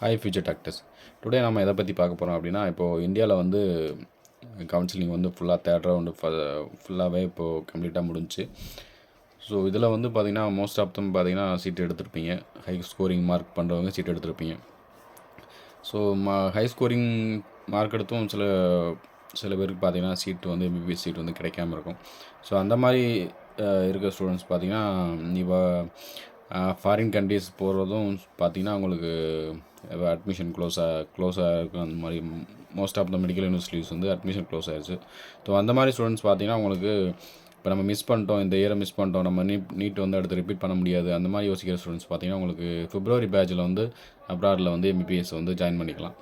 Hi future doctors today நம்ம எதை பற்றி பார்க்க போகிறோம் அப்படின்னா இப்போது இந்தியாவில் வந்து கவுன்சிலிங் வந்து ஃபுல்லாக தேர்ட் ரவுண்டு ஃபுல்லாகவே இப்போது கம்ப்ளீட்டாக முடிஞ்சுச்சு. ஸோ இதில் வந்து பார்த்திங்கன்னா மோஸ்ட் ஆஃப் தம் பார்த்திங்கன்னா சீட் எடுத்திருப்பீங்க. ஹை ஸ்கோரிங் மார்க் பண்ணுறவங்க சீட் எடுத்திருப்பீங்க. ஸோ மா ஹை ஸ்கோரிங் மார்க் எடுத்தும் சில சில பேருக்கு பார்த்தீங்கன்னா சீட் வந்து எம்பிபிஎஸ் சீட் வந்து கிடைக்காம இருக்கும். ஸோ அந்த மாதிரி இருக்கிற இருக்க ஸ்டூடெண்ட்ஸ் பார்த்திங்கன்னா இப்போ ஃபாரின் கண்ட்ரிஸ் போகிறதும் பார்த்தீங்கன்னா உங்களுக்கு அட்மிஷன் க்ளோஸாக க்ளோஸாக இருக்கும். அந்த மாதிரி most of the medical universities வந்து அட்மிஷன் க்ளோஸ் ஆயிடுச்சு ஸோ அந்த மாதிரி ஸ்டூடெண்ட்ஸ் பார்த்திங்கன்னா உங்களுக்கு இப்போ நம்ம மிஸ் பண்ணிட்டோம் இந்த இயரை மிஸ் பண்ணிட்டோம் நம்ம நீட் நீட் வந்து அடுத்து ரிப்பீட் பண்ண முடியாது. அந்த மாதிரி யோசிக்கிற ஸ்டூடெண்ட்ஸ் பார்த்தீங்கன்னா உங்களுக்கு ஃபிப்ரவரி பேட்சில் வந்து அப்ராடில் வந்து எம்பிபிஎஸ் வந்து ஜாயின் பண்ணிக்கலாம்.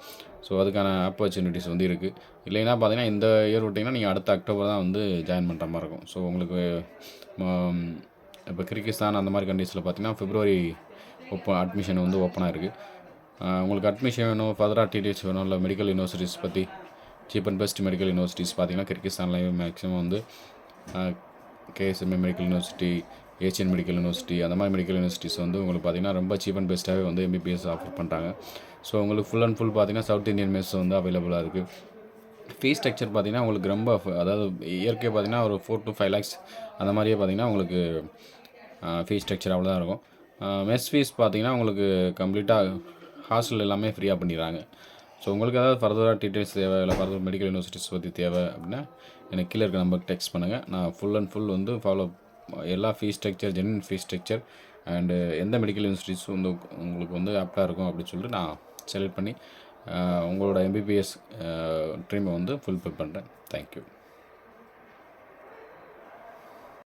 ஸோ அதுக்கான ஆப்பர்ச்சுனிட்டிஸ் வந்து இருக்குது இல்லைன்னா பார்த்தீங்கன்னா இந்த இயர் விட்டிங்கன்னா நீங்கள் அடுத்த அக்டோபர் தான் வந்து ஜாயின் பண்ணுற மாதிரி இருக்கும். ஸோ உங்களுக்கு இப்போ கிர்கிஸ்தான் அந்த மாதிரி கண்ட்ரீஸில் பார்த்தீங்கன்னா ஃபிப்ரவரி ஓப்பன் அட்மிஷன் வந்து ஓப்பனாக இருக்குது உங்களுக்கு அட்மிஷன் வேணும் ஃபர்தராக டீட்டெயில்ஸ் வேணும் இல்லை மெடிக்கல் யூனிவர்சிட்டிஸ் பற்றி cheap and best medical universities பார்த்தீங்கன்னா கிர்கிஸ்தான்லேயும் மேக்ஸிமம் வந்து KSMA medical university Asian medical university அந்த மாதிரி மெடிக்கல் யூனிவர்சிட்டிஸ் வந்து உங்களுக்கு பார்த்தீங்கன்னா ரொம்ப சீப் அண்ட் பெஸ்ட்டாகவே வந்து எம்பிபிஎஸ் ஆஃபர் பண்ணுறாங்க ஸோ உங்களுக்கு ஃபுல் அண்ட் ஃபுல் பார்த்தீங்கன்னா சவுத் இந்தியன் மெஸ் வந்து அவைலபிளாக இருக்குது ஃபீஸ் ஸ்ட்ரக்சர் பார்த்திங்கன்னா உங்களுக்கு ரொம்ப ஃப- அதாவது இயற்கை பார்த்தீங்கன்னா ஒரு ஃபோர் டு ஃபைவ் லேக்ஸ் அந்த மாதிரியே பார்த்திங்கன்னா உங்களுக்கு ஃபீஸ் ஸ்ட்ரக்சர் அவ்வளோதான் இருக்கும். மெஸ் ஃபீஸ் பார்த்தீங்கன்னா உங்களுக்கு கம்ப்ளீட்டாக ஹாஸ்டல் எல்லாமே ஃப்ரீயாக பண்ணிடுறாங்க. ஸோ உங்களுக்கு ஏதாவது ஃபர்தராக டீட்டெயில்ஸ் தேவை இல்லை ஃபர்தர் மெடிக்கல் யூனிவர்சிட்டிஸ் பற்றி தேவை அப்படின்னா எனக்கு கீழே இருக்க நம்பருக்கு டெக்ஸ்ட் பண்ணுங்கள் நான் ஃபுல் அண்ட் ஃபுல் வந்து ஃபாலோ எல்லா fees structure genuine fees structure and எந்த மெடிக்கல் யூனிவர்சிட்டிஸ் வந்து உங்களுக்கு வந்து ஆப்டாக இருக்கும் அப்படின்னு சொல்லிட்டு நான் செலக்ட் பண்ணி உங்களோட எம்பிபிஎஸ் ட்ரீமை வந்து ஃபுல்ஃபில் பண்ணுறேன் தேங்க்யூ